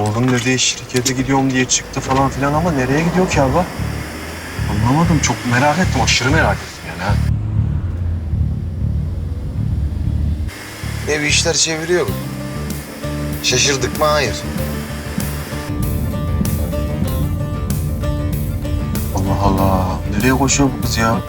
oğlum dedi şirkete gidiyorum diye çıktı falan filan ama nereye gidiyor ki abla? Anlamadım çok merak ettim aşırı merak ettim yani ha. Ne bir işler çeviriyor bu. Şaşırdık mı? Hayır. Allah Allah nereye koşuyor bu kız ya?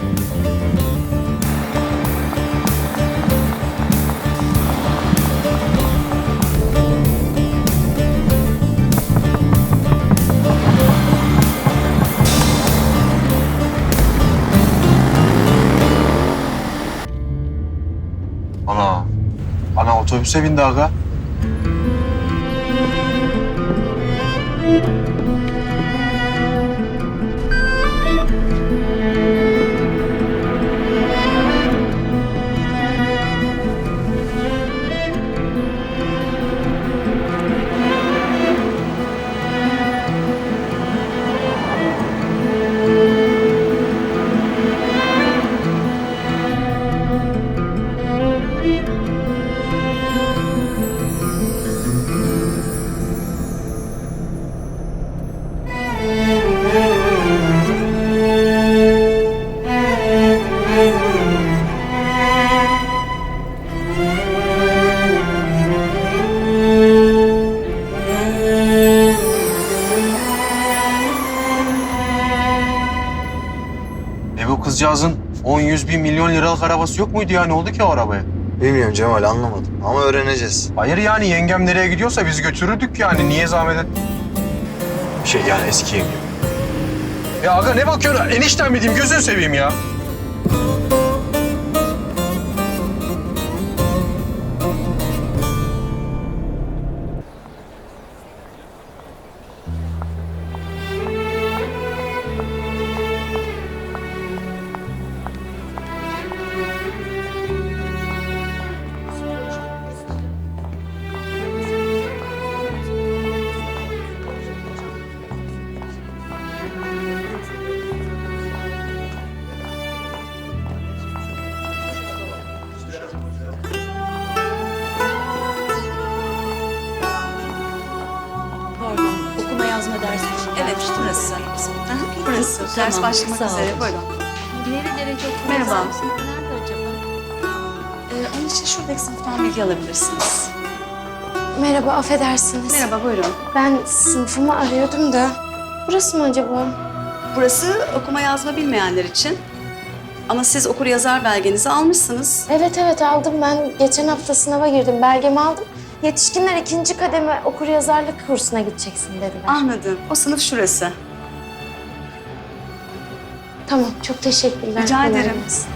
Otobüse bindi aga. Bu kızcağızın 10-100 bin milyon liralık arabası yok muydu ya? Ne oldu ki o arabaya? Bilmiyorum Cemal anlamadım ama öğreneceğiz. Hayır yani yengem nereye gidiyorsa biz götürürdük yani. Niye zahmet et? Şey yani eski yengem. Ya aga ne bakıyorsun? Enişten mi diyeyim? Gözünü seveyim ya. Burası. Aha, burası. Tamam, Ders başlamak sağ üzere. olun. Buyurun. Nerelere çok Merhaba. Nerede acaba? Ee, onun için şuradaki sınıftan bilgi alabilirsiniz. Merhaba, affedersiniz. Merhaba, buyurun. Ben sınıfımı arıyordum da. Burası mı acaba? Burası okuma yazma bilmeyenler için. Ama siz okur yazar belgenizi almışsınız. Evet evet aldım ben. Geçen hafta sınava girdim, belgemi aldım. Yetişkinler ikinci kademe okur yazarlık kursuna gideceksin dediler. Anladım. O sınıf şurası. Tamam, çok teşekkürler. Rica Kolay ederim. gelsin.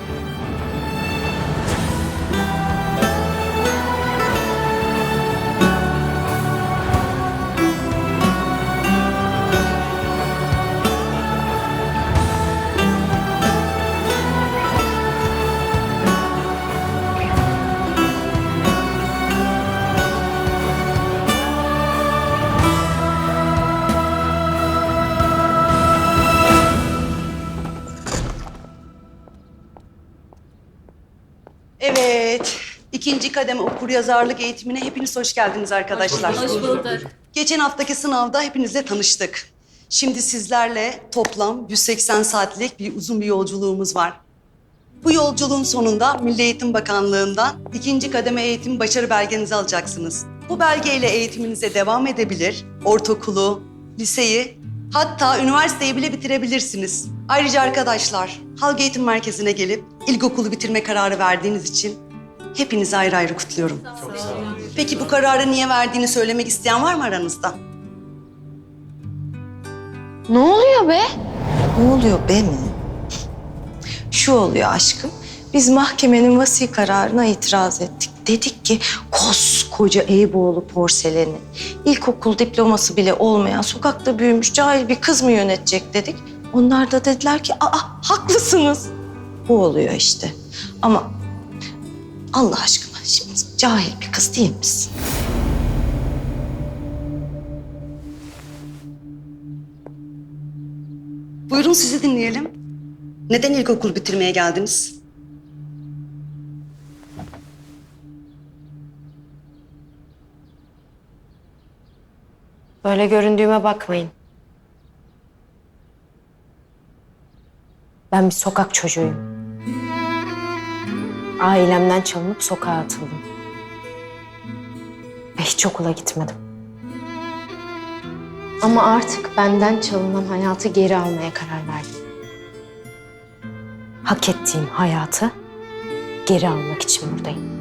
Evet. ikinci kademe okur yazarlık eğitimine hepiniz hoş geldiniz arkadaşlar. Hoş bulduk. Geçen haftaki sınavda hepinizle tanıştık. Şimdi sizlerle toplam 180 saatlik bir uzun bir yolculuğumuz var. Bu yolculuğun sonunda Milli Eğitim Bakanlığı'ndan ikinci kademe eğitim başarı belgenizi alacaksınız. Bu belgeyle eğitiminize devam edebilir, ortaokulu, liseyi, hatta üniversiteyi bile bitirebilirsiniz. Ayrıca arkadaşlar, Halk Eğitim Merkezi'ne gelip ilkokulu bitirme kararı verdiğiniz için hepinizi ayrı ayrı kutluyorum. Peki bu kararı niye verdiğini söylemek isteyen var mı aranızda? Ne oluyor be? Ne oluyor be mi? Şu oluyor aşkım. Biz mahkemenin vasi kararına itiraz ettik. Dedik ki koskoca Eyüboğlu porseleni, ilkokul diploması bile olmayan, sokakta büyümüş cahil bir kız mı yönetecek dedik. Onlar da dediler ki aa haklısınız. Bu oluyor işte. Ama Allah aşkına şimdi cahil bir kız değil misin? Buyurun sizi dinleyelim. Neden ilkokul bitirmeye geldiniz? Böyle göründüğüme bakmayın. Ben bir sokak çocuğuyum. Ailemden çalınıp sokağa atıldım. Ve hiç okula gitmedim. Ama artık benden çalınan hayatı geri almaya karar verdim. Hak ettiğim hayatı geri almak için buradayım.